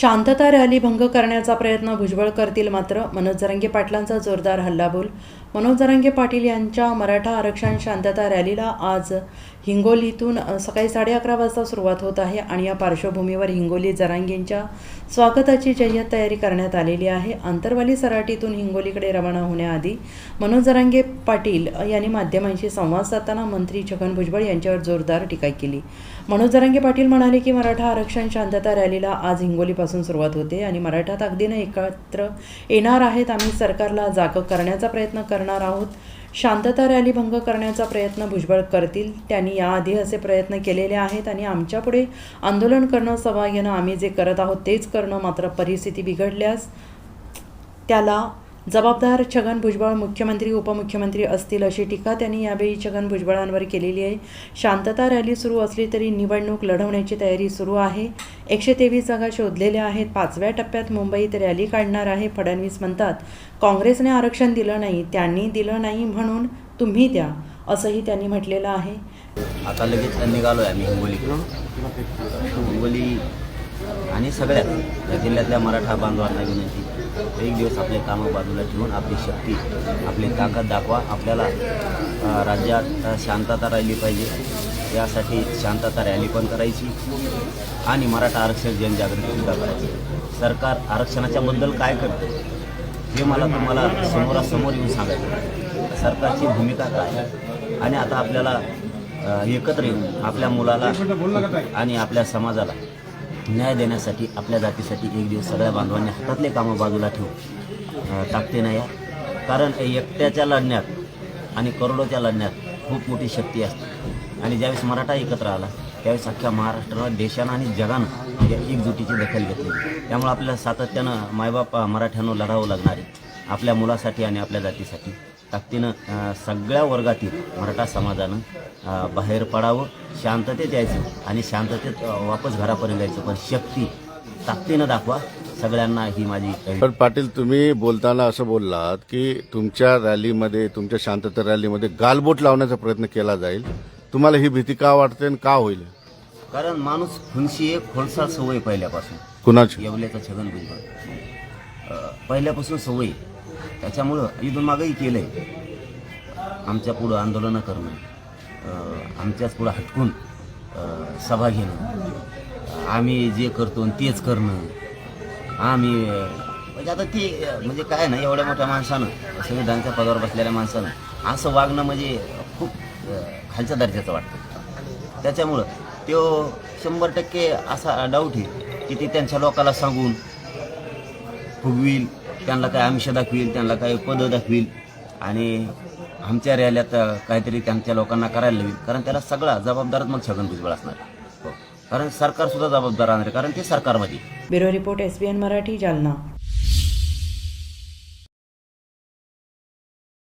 शांतता रॅली भंग करण्याचा प्रयत्न भुजबळ करतील मात्र मनोज पाटलांचा जोरदार हल्लाबोल मनोज जरांगे पाटील यांच्या मराठा आरक्षण शांतता रॅलीला आज हिंगोलीतून सकाळी साडे अकरा वाजता सुरुवात होत आहे आणि या पार्श्वभूमीवर हिंगोली जरांगेंच्या स्वागताची जय्यत तयारी करण्यात आलेली आहे. आंतरवाली सराटीतून हिंगोलीकडे रवाना होण्याआधी मनोज जरांगे पाटील यांनी माध्यमांशी संवाद साधताना मंत्री छगन भुजबळ यांच्यावर जोरदार टीका केली. मनोज जरांगे पाटील म्हणाले की मराठा आरक्षण शांतता रॅलीला आज हिंगोलीपासून सुरुवात होते आणि मराठा ताकदीनं एकत्र येणार आहेत. आम्ही सरकारला जागं करण्याचा प्रयत्न करणार आहोत. शांतता रॅली भंग करण्याचा प्रयत्न भुजबळ करतील. त्यांनी याआधी असे प्रयत्न केलेले आहेत आणि आमच्यापुढे आंदोलन करणं सभा घेणं आम्ही जे करत आहोत तेच करणं मात्र परिस्थिती बिघडल्यास त्याला जबाबदार छगन भुजबळ मुख्यमंत्री उपमुख्यमंत्री असतील अशी टीका त्यांनी यावेळी छगन भुजबळांवर केलेली आहे. शांतता रॅली सुरू असली तरी निवडणूक लढवण्याची तयारी सुरू आहे. एकशे तेवीस जागा शोधलेल्या आहेत. पाचव्या टप्प्यात मुंबईत रॅली काढणार आहे फडणवीस म्हणतात. काँग्रेसने आरक्षण दिलं नाही त्यांनी दिलं नाही म्हणून तुम्ही द्या असंही त्यांनी म्हटलेलं आहे. आता लगेच निघालो आहे आम्ही हिंगोली हिंगोली आणि सगळ्यात या जिल्ह्यातल्या मराठा बांधवांना विनंती एक दिवस आपले कामं बाजूला ठेवून आपली शक्ती आपली ताकद दाखवा. आपल्याला राज्यात शांतता राहिली पाहिजे. यासाठी शांतता रॅली पण करायची आणि मराठा आरक्षण जनजागृती सुद्धा करायची. सरकार आरक्षणाच्या बद्दल काय करते हे मला तुम्हाला समोरासमोर येऊन सांगायचं सरकारची भूमिका काय आणि आता आपल्याला एकत्र येऊन आपल्या मुलाला आणि आपल्या समाजाला न्याय देण्यासाठी आपल्या जातीसाठी एक दिवस सगळ्या बांधवांनी हातातले कामं बाजूला ठेवून अ, ताकदीनं या कारण एकट्याच्या लढण्यात आणि करोडोच्या लढण्यात खूप मोठी शक्ती असते. आणि ज्यावेळेस मराठा एकत्र आला त्यावेळेस अख्ख्या महाराष्ट्रानं देशानं आणि जगानं या एकजुटीची दखल घेतली. त्यामुळे आपल्याला सातत्यानं मायबाप मराठ्यानं लढावं लागणार आहे आपल्या मुलासाठी आणि आपल्या जातीसाठी ताकदीनं सगळ्या वर्गातील मराठा समाजानं बाहेर पडावं शांततेत यायचं आणि शांततेत वापस घरापर्यंत यायचं पण शक्ती ताकदीनं दाखवा. सगळ्यांना ही माझी पण पाटील तुम्ही बोलताना असं बोललात की तुमच्या रॅलीमध्ये तुमच्या शांतता रॅलीमध्ये गालबोट लावण्याचा प्रयत्न केला जाईल. तुम्हाला ही भीती का वाटते आणि का होईल? कारण माणूस खुनशी एक खोलसार सवय पहिल्यापासून. कुणाची? येवल्याचा छगन भुजबळ. पहिल्यापासून सवय त्याच्यामुळं इथून मागंही केलं आहे आमच्या पुढं आंदोलनं करणं आमच्याच पुढं हटकून सभा घेणं आम्ही जे करतो तेच करणं आम्ही म्हणजे आता ते म्हणजे काय ना एवढ्या मोठ्या माणसानं संविधानाच्या पदावर बसलेल्या माणसानं असं वागणं म्हणजे खूप खालच्या दर्जाचं वाटतं. त्याच्यामुळं तो शंभर टक्के असा डाऊट आहे की ते त्यांच्या लोकाला सांगून फुगवील त्यांना काय आमिष दाखवील त्यांना काही पदं दाखवील. आणि आमच्या रॅल्यात काहीतरी त्यांच्या लोकांना करायला लावेल. कारण त्याला सगळा जबाबदारच मग छगन भुजबळ असणार. हो. कारण सरकार सुद्धा जबाबदार राहणार कारण ते सरकारमध्ये. Bureau report S N Marathi Jalna.